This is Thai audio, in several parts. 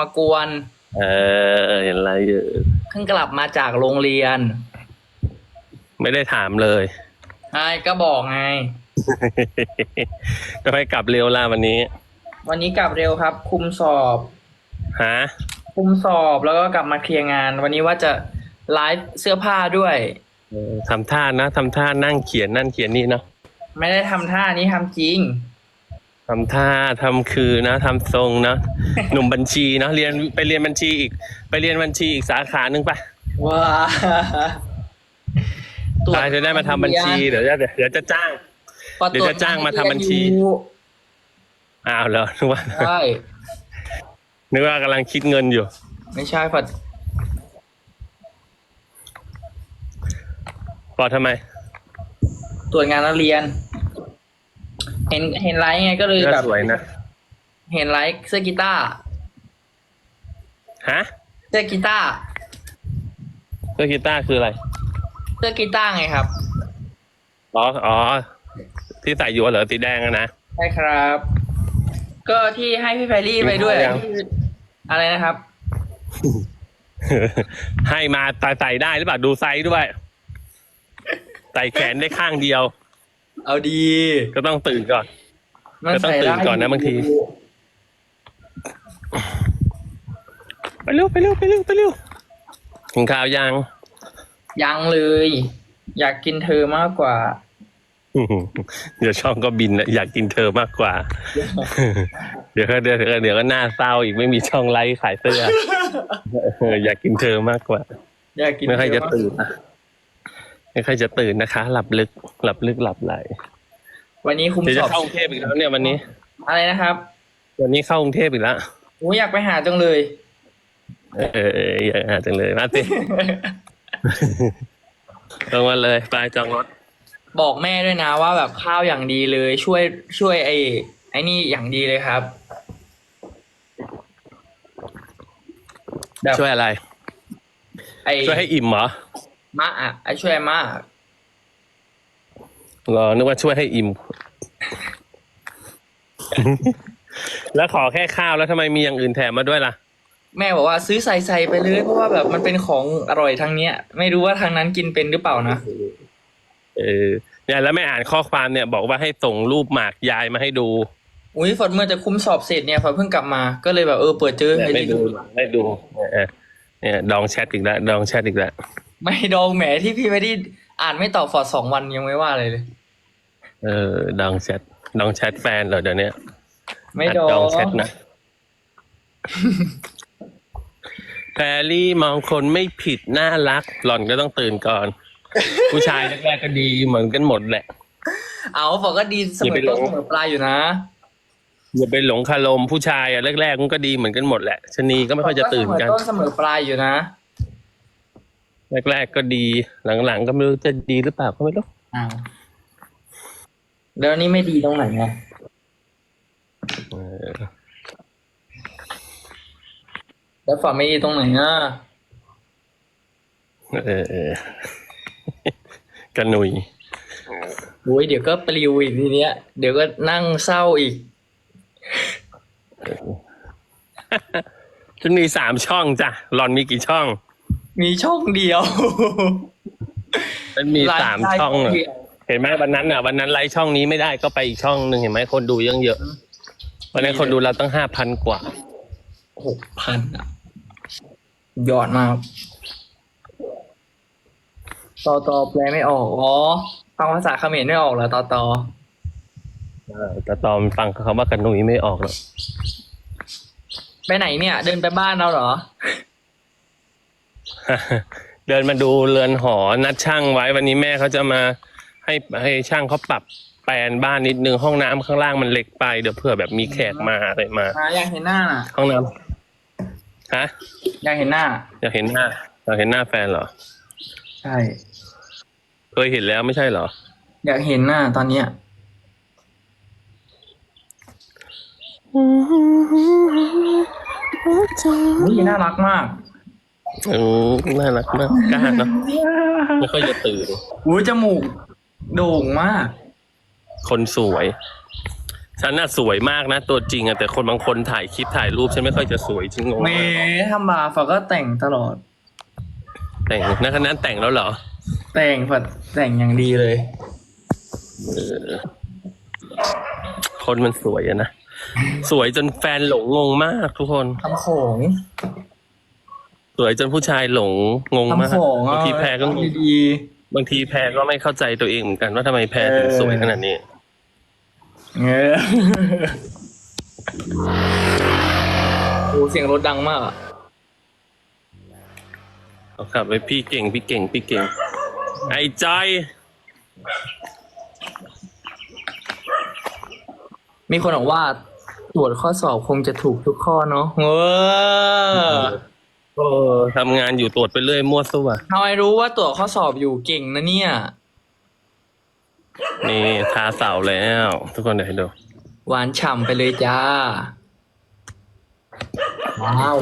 มากวน เออเห็นอะไรอยู่เพิ่งกลับมาจากโรงเรียนไม่ได้ถามเลยใช่ก็บอกไงทำไมกลับเร็วล่ะวันนี้ วันนี้กลับเร็วครับ คุมสอบฮะคุมสอบแล้วก็กลับมาเคลียร์งาน วันนี้ว่าจะไลฟ์เสื้อผ้าด้วยเออทำท่านะทำท่านั่งเขียนนั่นเขียนนี่เนาะไม่ได้ทำท่านี้ทำจริง ทำท่าทำคือนะทำทรงนะหนุ่มบัญชีเนาะเรียนไปเรียนบัญชีอีก ไปเรียนบัญชีอีกสาขาหนึ่งปะว้าตรวจตายจะได้มาทำบัญชีเดี๋ยวจะเดี๋ยวจะจ้างพอเดี๋ยวจะจ้างมาทำบัญชีอยู่อ้าวเหรอนึกว่าใช่นึกว่ากำลังคิดเงินอยู่ ไม่ใช่พอปอทำไม ตรวจงานนักเรียน เห็นเห็นไลฟ์ไงก็เลยก็แบบสวยนะ เห็นไลฟ์เสื้อกีตาร์ฮะเสื้อกีตาร์เสื้อกีตาร์คืออะไร เสื้อกีตาร์ไงครับ อ๋ออ๋อที่ใส่อยู่เหรอสีแดงอะนะ ใช่ครับ ก็ที่ให้พี่แพรรี่ไปด้วยกินข้าวยังอะไรนะครับ ให้มาตาใส่ได้หรือเปล่าดูไซส์ด้วย ใส่แขนได้ข้างเดียว เอาดีก็ต้องตื่นก่อนมันก็ต้องใส่ตื่นได้ก่อนนะบางที ไปเร็วไปเร็วไปเร็วไปเร็วกินข้าวยังยังเลย อยากกินเธอมากกว่า เดี๋ยวช่องก็บินนะอยากกินเธอมากกว่า เดี๋ยวก็เดี๋ยวก็เดี๋ยวก็หน้าเศร้าอีกไม่มีช่องไลฟ์ขายเสื้อเอออยากกินเธอมากกว่า อยากกินไม่ค่อยเธจะอมากตื่นนะ ไม่ค่อยจะตื่นนะคะ หลับลึก หลับลึกหลับไหลวันนี้คุมเดี๋ยวสจะอบเข้ากรุงเทพอีกแล้วเนี่ยวันนี้ อะไรนะครับวันนี้เข้ากรุงเทพอีกแล้วโอ้ยอยากไปหาจังเลย เออเออเอออยากหาจังเลยมาสิ ลงมาเลยไปจองรถ บอกแม่ด้วยนะว่าแบบข้าวอย่างดีเลย ช่วยช่วยไอ้ไอ้นี่อย่างดีเลยครับ แบบ ช่วยอะไร ไอ้ช่วยให้อิ่มเหรอ มะอะไอ้ช่วยมะเหรอนึกว่าช่วยให้อิ่ม แล้วขอแค่ข้าวแล้วทำไมมีอย่างอื่นแถมมาด้วยล่ะ แม่บอกว่าซื้อใส่ใส่ไปเลยเพราะว่าแบบมันเป็นของอร่อยทางเนี้ย ไม่รู้ว่าทางนั้นกินเป็นหรือเปล่านะเออเนี่ยแล้วไม่อ่านข้อความเนี่ย บอกว่าให้ส่งรูปหมากยายมาให้ดูอุ้ยฝนเมื่อจะคุ้มสอบเสร็จเนี่ยฝนเพิ่งกลับมาก็เลยแบบเออเปิดเจอเนี่ยให้ไม่ดูดูไม่ดูเออเนี่ยดองแชทอีกแล้วดองแชทอีกแล้ว ไม่ดองแหมที่พี่ไม่ได้อ่านไม่ตอบฟอร์ดสองวันยังไม่ว่าอะไรเลย เออดองแชทดองแชทแฟนเหรอเดี๋ยวนี้ไม่หัดองแชทนะแพรรี่มองคนไม่ผิดน่ารัก หล่อนก็ต้องตื่นก่อน ผู้ชายแรกๆก็ดีเหมือนกันหมดแหละ เอาฝนก็ดีเสอย่ามไปอหลต้นงเสมอปลายอยู่นะอย่าไปหลงคารมผู้ชายอะแรกๆมันก็ดีเหมือนกันหมดแหละชะนีก็ไม่ค่อยจะตื่นกันฝก็เสมอต้นเสมอปลายอยู่นะ แรกๆก็ดีหลังๆก็ไม่รู้จะดีหรือเปล่าก็ไม่รู้อ้าวแล้วนี่ไม่ดีตรงไหนไงเออแล้วฝนไม่ดีตรงไหนอะเออเออกระหนุยโอ้ยเดี๋ยวก็ปลิวอีกทีเนี้ย เดี๋ยวก็นั่งเศร้าอีก ฉันมีสามช่องจ้ะหล่อนมีกี่ช่อง มีช่องเดียวฉันมีสามช่องอะเห็นไหมวันนั้นอะวันนั้นไลฟ์ช่องนี้ไม่ได้ก็ไปอีกช่องหนึ่งเห็นไหมคนดูยังเยอะวันนั้นคนดูเราตั้งห้าพันกว่า หกพันอะ ยอดมาก ต่อต่อแปลไม่ออก อ๋อ ฟังภาษาเขมรไม่ออกเหรอต่อต่อเออแต่ตอนฟังคำว่ากระหนุยไม่ออกหรอกไปไหนเนี่ย เดินไปบ้านเราเหรอ เดินมาดูเรือนหอนัดช่างไว้ วันนี้แม่เขาจะมาให้ให้ช่างเขาปรับแปลนบ้านนิดนึงห้องน้ำข้างล่างมันเล็กไปเดี๋ยวเผื่อแบบมีแขกมาอะไรมา อะอยากเห็นหน้าน่ะห้องน้ำฮะอยากเห็นหน้า อยากเห็นหน้าอยากเห็นหน้าแฟนเหรอ ใช่ เคยเห็นแล้วไม่ใช่เหรอ อยากเห็นหน้าตอนเนี้ยอุ้ยน่ารักมาก อืมน่ารักมากกล้าเนอะไม่ค่อยจะตื่น อุ้ยจมูก โด่งมาก คนสวย ฉันน่ะสวยมากนะ ตัวจริงอะแต่คนบางคนถ่ายคลิปถ่ายรูปฉันไม่ค่อยจะสวยจริงงงเมทำมาฝาก็แต่งตลอด แต่งนักนั้นแต่งแล้วเหรอ แต่งฝาแต่งอย่างดีเลย คนมันสวยอะนะ สวยจนแฟนหลงงงมากทุกคน ทำของ สวยจนผู้ชายหลงงงมากทำของบางทีแพรก็งงดีบางทีแพรก็ไม่เข้าใจตัวเองเหมือนกันว่าทำไมแพรถึงสวยขนาดนี้ๆเงอโอ้เสียงรถดังมากอะเอาขับไปพี่เก่งพี่เก่งพี่เก่ง ไอ้จอยมีคนบอกว่าตรวจข้อสอบคงจะถูกทุกข้อเนาะเออ เออทำงานอยู่ตรวจไปเรื่อยมั่วซั่วทำไมรู้ว่าตรวจข้อสอบอยู่เก่งนะเนี่ย นี่ทาเสาแล้ว ทุกคนเดี๋ยวให้ดู หวานฉ่ำไปเลยจ้า ว้าว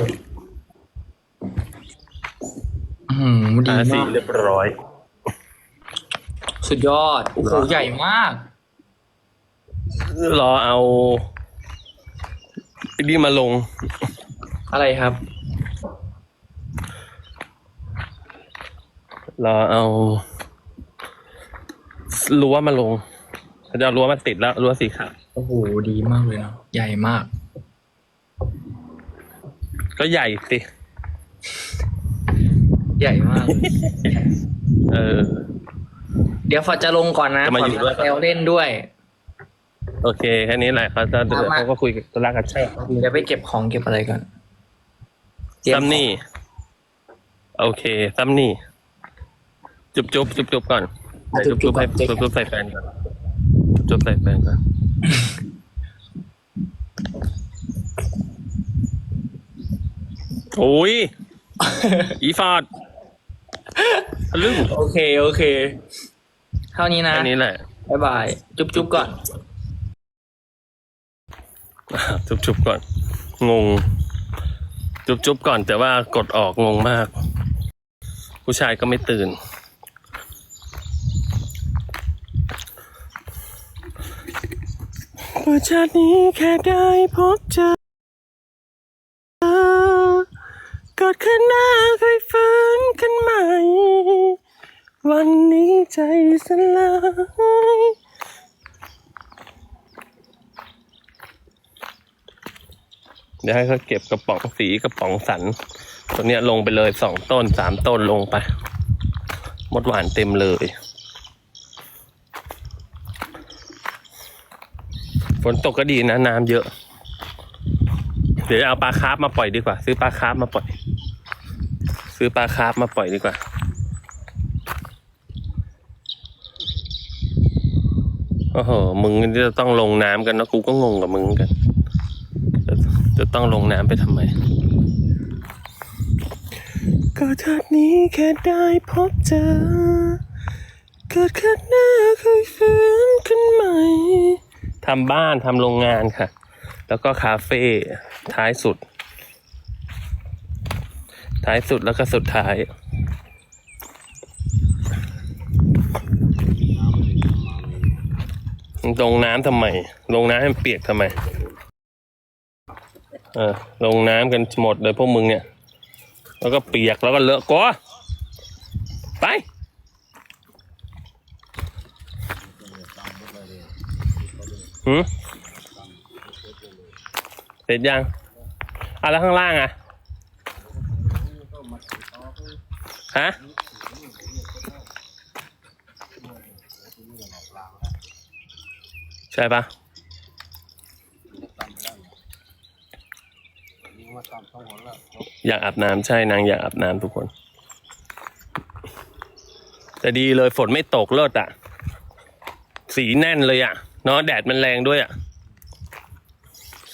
อืมดีทาสีมากเรียบร้อย สุดยอด โอ้โห ใหญ่มาก รอเอาไอ้นี่มาลงอะไรครับ รอเอารั้วมาลงเขาจะเอารั้วมาติดแล้วรั้วสีขาวโอ้โห ดีมากเลยเนาะใหญ่มาก ก็ใหญ่สิ ใหญ่มาก เออ เดี๋ยวฟอดจะลงก่อนนะจะมาอยู่ด้วยแซวเล่นด้วยโอเคแค่นี้แหละเขาจะเดี๋ยวเอามาเขาก็คุยกับตุลากันใช่เดี๋ยวไปเก็บของเก็บอะไรก่อนเตรียซัมนี่ โอเคซัมนี่ จุบจุบจุบจุบก่อนอะจุบจุบให้จุ๊จุบบจุบใส่แฟนก่อนจุบใส่แฟนก่อนโอ้ยอีฟอร์ดทะลึ่งโอเคโอเค เท่านี้นะแค่นี้แหละ บ๊ายบาย จุ๊บจุ๊บก่อน จุบจุบก่อน งง จุบจุบก่อนแต่ว่ากดออกงงมาก ผู้ชายก็ไม่ตื่น เมื่อชาตินี้แค่ได้พบเจอกอดขึ้นหน้าเคยฟื้นขึ้นใหม่ วันนี้ใจสลายเดี๋ยวให้เขาเก็บกระป๋องสีกระป๋องสัน ตัวเนี้ยลงไปเลยสองต้นสามต้นลงไป มดหวานเต็มเลย นตกก็ดีนะน้ำเยอะ เดี๋ยวเอาปลาคาร์ฟมาปล่อยดีกว่า ซื้อปลาคาร์ฟมาปล่อย ซื้อปลาคาร์ฟมาปล่อยดีกว่าโอ้โหมึงจะต้องลงน้ำกันนะกูก็งงกับมึงกัน จะจะต้องลงน้ำไปทำไมก็ชาตินี้แค่ได้พบเจอ เกิดขึ้นหน้าเคยฟื้นขึ้นใหม่ ทำบ้านทำโรงงานค่ะ แล้วก็คาเฟ่ท้ายสุด ท้ายสุดแล้วก็สุดท้าย ลงน้ำทำไม ลงน้ำให้มันเปียกทำไม เออ ลงน้ำกันหมดเลยพวกมึงเนี่ย แล้วก็เปียกแล้วก็เลอะก็ไป หืมเสร็จยังอะแล้วข้างล่างอะ ฮะ ใช่ปะอยากอาบน้ำใช่นางอยากอาบน้ำทุกคน แต่ดีเลยฝนไม่ตกเลิศอะ สีแน่นเลยอะ เนาะแดดมันแรงด้วยอะ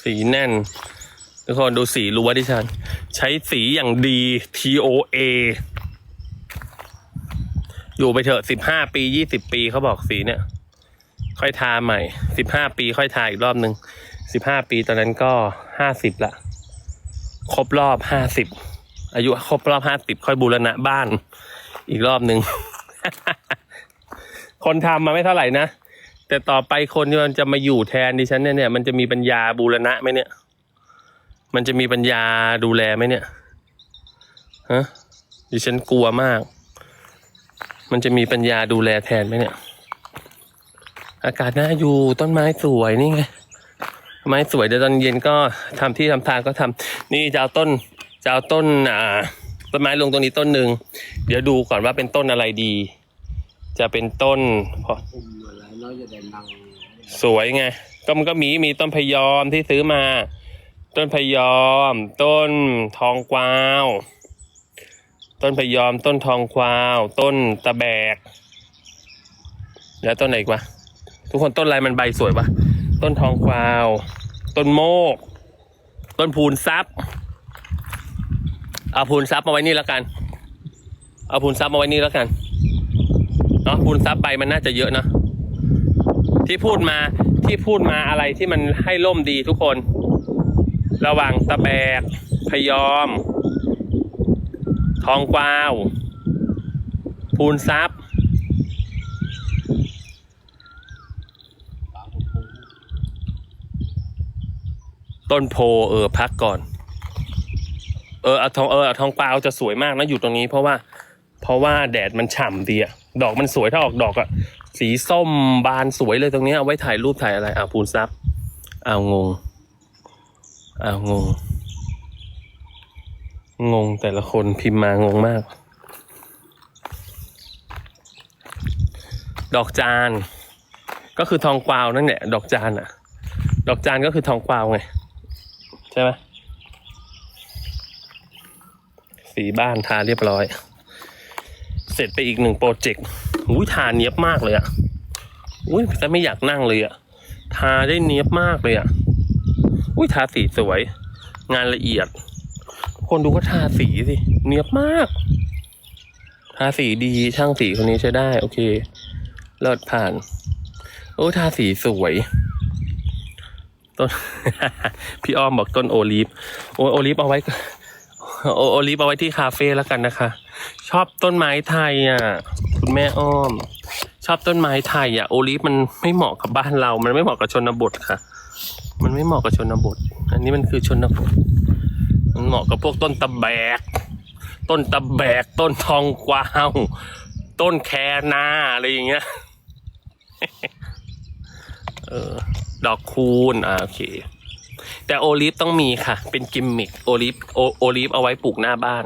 สีแน่น ทุกคนดูสีรั้วดิฉัน ใช้สีอย่างดี TOA อยู่ไปเถอะสิบห้าปียี่สิบปีเขาบอกสีเนี่ย ค่อยทาใหม่สิบห้าปีค่อยทาอีกรอบหนึ่งสิบห้าปีตอนนั้นก็ห้าสิบละครบรอบห้าสิบอายุครบรอบห้าสิบค่อยบูรณะบ้าน อีกรอบหนึ่ง คนทำมาไม่เท่าไหร่นะ แต่ต่อไปคนที่มันจะมาอยู่แทนดิฉันเนี่ยเนี่ยมันจะมีปัญญาบูรณะไหมเนี่ย มันจะมีปัญญาดูแลไหมเนี่ยฮะดิฉันกลัวมาก มันจะมีปัญญาดูแลแทนไหมเนี่ย อากาศน่าอยู่ต้นไม้สวยนี่ไงไม้สวยเดี๋ยวตอนเย็นก็ทำที่ทำทางก็ทำนี่จะเอาต้นจะเอาต้นอ่าต้นไม้ลงตรงนี้ต้นหนึ่งเดี๋ยวดูก่อนว่าเป็นต้นอะไรดี จะเป็นต้น จะได้นั่งสวยไง ก็มันก็มีมีต้นพยอมที่ซื้อมา ต้นพยอม ต้นทองกวาว ต้นพยอม ต้นทองกวาว ต้นตะแบก แล้วต้นไหนอีกวะทุกคนต้นอะไรมันใบสวยปะต้นทองกวาว ต้นโมก ต้นพูนซับเอาพูนซับมาไว้นี่แล้วกัน เอาพูนซับมาไว้นี่แล้วกันเนาะพูนซับใบมันน่าจะเยอะเนอะ ที่พูดมาที่พูดมาอะไรที่มันให้ล่มดีทุกคน ระหว่างตะแบก พยอม ทองกวาว พูนซับต้นโพเออพักก่อน เออเอาทองเออเอาทองกวาวจะสวยมากนะอยู่ตรงนี้เพราะว่า เพราะว่าแดดมันฉ่ำดีอะดอกมันสวยถ้าออกดอกอะสีส้มบานสวยเลยตรงนี้เอาไว้ถ่ายรูปถ่ายอะไรอ่าพูนซับอ้าวงงอ้าวงง งงแต่ละคนพิมพ์มางงมาก ดอกจาน ก็คือทองกวาวนั่นแหละดอกจานอะดอกจานก็คือทองกวาวไง ใช่ไหมสีบ้านทาเรียบร้อย เสร็จไปอีกหนึ่งโปรเจกต์อุ้ยทาเนียบมากเลยอะอุ้ยแต่ไม่อยากนั่งเลยอะทาได้เนียบมากเลยอะอุ้ยทาสีสวย งานละเอียด คนดูก็ทาสีสิเนียบมาก ทาสีดีช่างสีคนนี้ใช้ได้ โอเคเลิศผ่านโอ้ทาสีสวยต้นพี่อ้อมบอกต้นโอลีฟโอโอลีฟเอาไว้โอโอลีฟเอาไว้ที่คาเฟ่แล้วกันนะคะ ชอบต้นไม้ไทยอะ คุณแม่อ้อม ชอบต้นไม้ไทยอะโอลีฟมันไม่เหมาะกับบ้านเรา มันไม่เหมาะกับชนบทค่ะ มันไม่เหมาะกับชนบท อันนี้มันคือชนบท มันเหมาะกับพวกต้นตะแบก ต้นตะแบก ต้นทองกวาวต้นแคนาอะไรอย่างเงี้ยเออดอกคูณอ่าโอเค แต่โอลิฟต้องมีค่ะ เป็นกิมมิคโอลิฟโอโอลิฟเอาไว้ปลูกหน้าบ้าน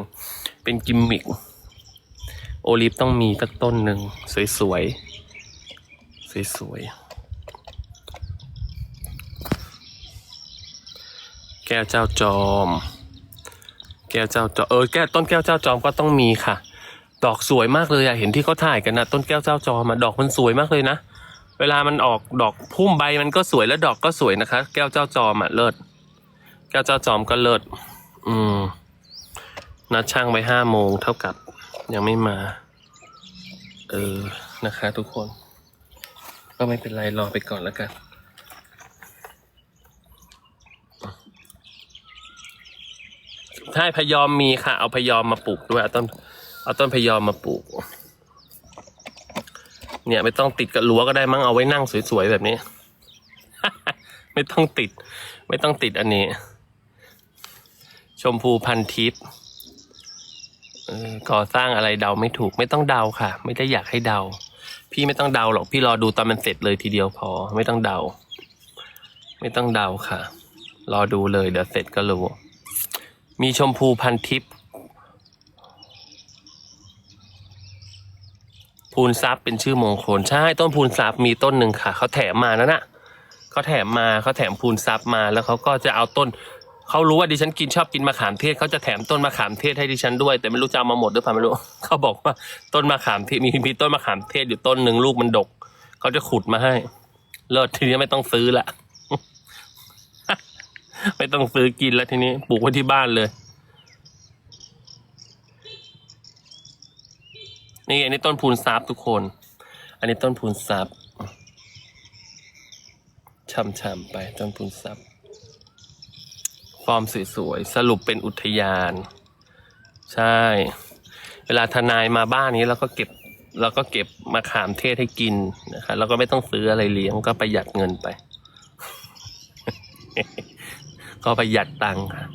เป็นกิมมิค โอลิฟต้องมีสักต้นหนึ่งสวยๆสวยๆแก้วเจ้าจอม แก้วเจ้าจอมเออแก้วต้นแก้วเจ้าจอมก็ต้องมีค่ะ ดอกสวยมากเลยอะเห็นที่เขาถ่ายกันนะต้นแก้วเจ้าจอมดอกมันสวยมากเลยนะเวลามันออกดอกพุ่มใบมันก็สวยแล้วดอกก็สวยนะคะ แก้วเจ้าจอมอะเลิศแก้วเจ้าจอมก็เลิศอืมนัดช่างไว้ห้าโมงเท่ากับ ยังไม่มา เออนะคะทุกคน ก็ไม่เป็นไรรอไปก่อนแล้วกัน ใช่พยอมมีค่ะ เอาพยอมมาปลูกด้วย เอาต้นเอาต้นพยอมมาปลูก เนี่ยไม่ต้องติดกับรั้วก็ได้มั้งเอาไว้นั่งสวยๆแบบนี้ ไม่ต้องติด ไม่ต้องติดอันนี้ ชมพูพันทิพย์ ก่อสร้างอะไรเดาไม่ถูกไม่ต้องเดาค่ะ ไม่ได้อยากให้เดา พี่ไม่ต้องเดาหรอกพี่รอดูตอนมันเสร็จเลยทีเดียวพอ ไม่ต้องเดา ไม่ต้องเดาค่ะ รอดูเลยเดี๋ยวเสร็จก็รู้ มีชมพูพันทิพย์พูนซับเป็นชื่อมงคลใช่ต้นพูนซับมีต้นหนึ่งค่ะเขาแถมมานั่นน่ะเขาแถมมาเขาแถมพูนซับมาแล้วเขาก็จะเอาต้น เขารู้ว่าดิฉันกินชอบกินมะขามเทศเขาจะแถมต้นมะขามเทศให้ดิฉันด้วย แต่ไม่รู้จะเอามาหมดหรือเปล่าไม่รู้เขาบอกว่าต้นมะขามเทศมีมีต้นมะขามเทศอยู่ต้นหนึ่งลูกมันดกเขาจะขุดมาให้ เลิศทีนี้ไม่ต้องซื้อละไม่ต้องซื้อกินแล้วทีนี้ปลูกไว้ที่บ้านเลย นี่อันนี้ต้นพูนซับทุกคน อันนี้ต้นพูนซับช่ำๆไปต้นพูนซับ ฟอร์มสวยๆ สรุปเป็นอุทยาน ใช่ เวลาทนายมาบ้านนี้เราก็เก็บแล้วก็เก็บมะขามเทศให้กินนะคะแล้วก็ไม่ต้องซื้ออะไรเลี้ยงก็ประหยัดเงินไป ก็ประหยัดตังค์ค่ะ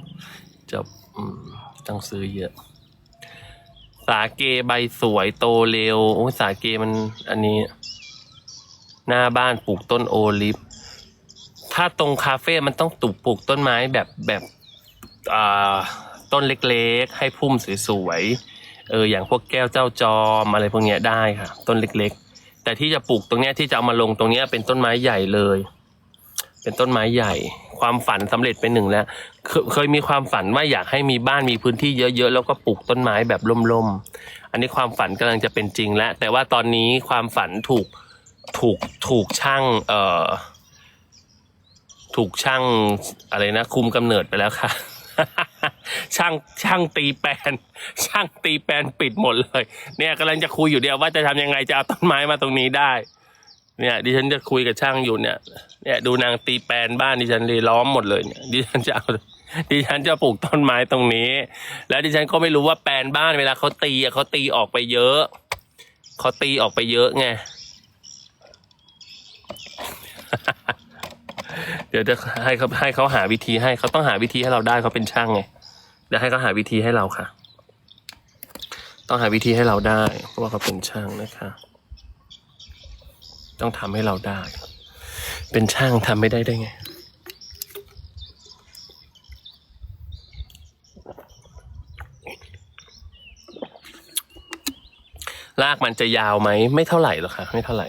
จบต้องซื้อเยอะ สาเกใบสวยโตเร็ว โอ้สาเกมันอันนี้ หน้าบ้านปลูกต้นโอลิฟ ถ้าตรงคาเฟ่มันต้องตุกปลูกต้นไม้แบบแบบอ่าต้นเล็กๆ ให้พุ่มสวยๆเอออย่างพวกแก้วเจ้าจอมอะไรพวกเนี้ยได้ค่ะ ต้นเล็กๆ แต่ที่จะปลูกตรงเนี้ยที่จะเอามาลงตรงเนี้ยเป็นต้นไม้ใหญ่เลย เป็นต้นไม้ใหญ่ ความฝันสำเร็จไปหนึ่งแล้วเคเคยมีความฝันว่าอยากให้มีบ้านมีพื้นที่เยอะๆแล้วก็ปลูกต้นไม้แบบล่มๆอันนี้ความฝันกำลังจะเป็นจริงแล้วแต่ว่าตอนนี้ความฝันถูกถูกถูกช่างเอ่อ ถูกช่างอะไรนะ คุมกำเนิดไปแล้วค่ะ ช่างช่างตีแปนช่างตีแปนปิดหมดเลย เนี่ยกำลังจะคุยอยู่เดียวว่าจะทำยังไงจะเอาต้นไม้มาตรงนี้ได้ เนี่ย ดิฉันจะคุยกับช่างอยู่เนี่ย เนี่ย ดูนางตีแปนบ้านดิฉันเลยล้อมหมดเลยเนี่ยดิฉันจะเอาดิฉันจะปลูกต้นไม้ตรงนี้ แล้วดิฉันก็ไม่รู้ว่าแปลนบ้านเวลาเขาตีเขาตีออกไปเยอะเขาตีออกไปเยอะไง เดี๋ยวจะให้เขาให้เขาหาวิธีให้เขาต้องหาวิธีให้เราได้เขาเป็นช่างไงเดี๋ยวให้เขาหาวิธีให้เราค่ะ ต้องหาวิธีให้เราได้ เพราะว่าเขาเป็นช่างนะคะ ต้องทำให้เราได้ เป็นช่างทำไม่ได้ได้ไงลากมันจะยาวไหมไม่เท่าไหร่หรอกค่ะ ไม่เท่าไหร่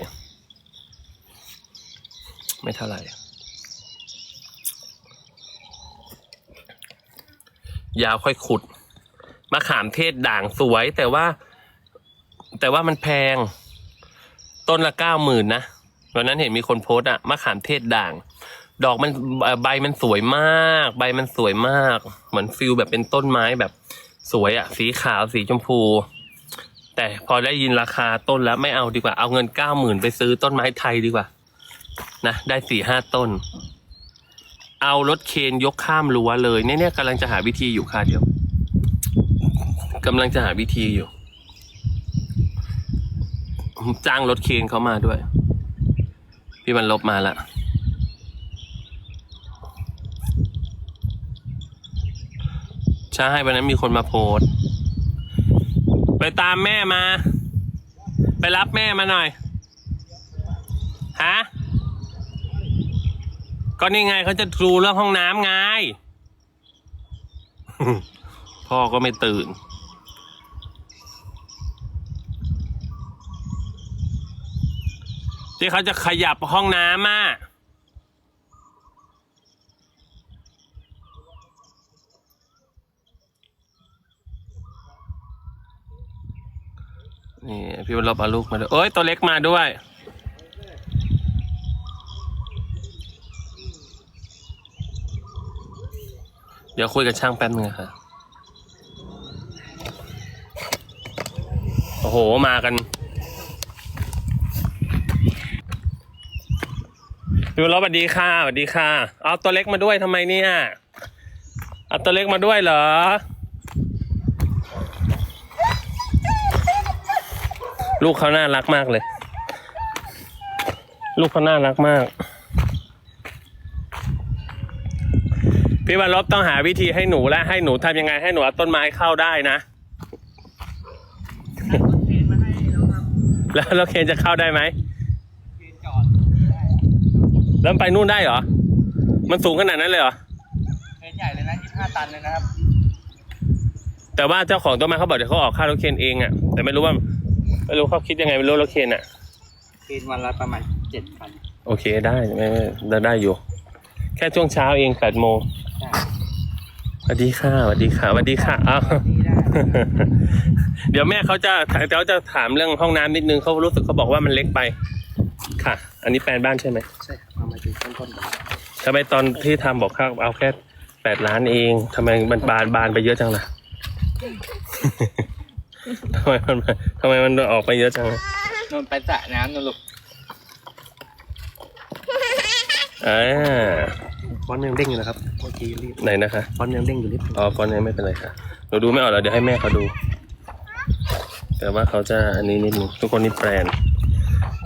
ไม่เท่าไหร่ ยาวค่อยขุดมะขามเทศด่างสวยแต่ว่า แต่ว่ามันแพง ต้นละเก้าหมื่นนะวันนั้นเห็นมีคนโพสต์อะมะขามเทศด่าง ดอกมันใบมันสวยมาก ใบมันสวยมาก เหมือนฟิลแบบเป็นต้นไม้แบบสวยอะสีขาวสีชมพู แต่พอได้ยินราคาต้นแล้วไม่เอาดีกว่า เอาเงินเก้าหมื่นไปซื้อต้นไม้ไทยดีกว่า นะ ได้สี่ห้าต้น เอารถเคนยกข้ามรั้วเลยเนี่ยกำลังจะหาวิธีอยู่ค่ะเดี๋ยวกำลังจะหาวิธีอยู่ จ้างรถเคนเขามาด้วย พี่มันลบมาละใช่วันนั้นมีคนมาโพสต์ไปตามแม่มา ไปรับแม่มาหน่อย ฮะ ก็นี่ไงเขาจะดูเรื่องห้องน้ำไง พ่อก็ไม่ตื่น ที่เขาจะขยับห้องน้ำอะนี่พี่วันลบเอาลูกมาด้วยเอ้ยตัวเล็กมาด้วย เดี๋ยวคุยกับช่างแป๊บนึงค่ะ โอ้โห มากันพี่วันลบสวัสดีค่ะสวัสดีค่ะ เอาตัวเล็กมาด้วยทำไมเนี่ย เอาตัวเล็กมาด้วยเหรอ ลูกเขาน่ารักมากเลย ลูกเขาน่ารักมาก พี่วันลบต้องหาวิธีให้หนูและให้หนูทำยังไงให้หนูเอาต้นไม้เข้าได้นะแล้วรถเคนจะเข้าได้ไหมแล้วไปนู่นได้เหรอ มันสูงขนาดนั้นเลยเหรอเคนใหญ่เลยนะ25ตันเลยนะครับแต่ว่าเจ้าของต้นไม้เขาบอกเดี๋ยวเขาออกค่ารถเคนเองอะ่ะ แต่ไม่รู้ว่าไม่รู้เขาคิดยังไงไม่รู้รถเคนอะ่ะเคนวันละประมาณ7,000โอเคได้ไม่ไม่ได้ได้อยู่ แค่ช่วงเช้าเองแปดโมงใช่ สวัสดีค่ะสวัสดีค่ะสวัสดีค่ะอ้าวนี่ได้เดี๋ยวแม่เขาจะเดี๋ยวจะถามเรื่องห้องน้ำนิดนึงเขารู้สึกเขาบอกว่ามันเล็กไป ค่ะ อันนี้แปลนบ้านใช่ไหมใช่เอามาถึงต้นๆก่อนทำไมตอนที่ทำบอกข้าวเอาแค่แปดล้านเองทำไมมันบานบานไปเยอะจังล่ะทำไมมันทำไมมันออกไปเยอะจังล่ะนนไปสระน้ำนนลูก อ่าฟอนต์ยังเด้งอยู่นะครับเมื่อกี้รีบไหนนะคะฟอนต์ยังเด้งอยู่นิดนึงอ๋อฟอนต์ยังไม่เป็นไรค่ะหนูดูไม่ออกแล้วเดี๋ยวให้แม่เขาดู แต่ว่าเขาจะอันนี้นิดนึงทุกคนนี่แปลน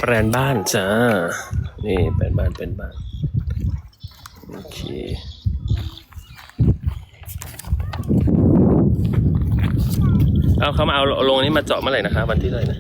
แปลนบ้านจ้านี่แปลนบ้านเป็นบ้านโอเคเอาเขามาเอาลงนี้มาเจาะเมื่อไหร่นะคะ วันที่เท่าไหร่นะ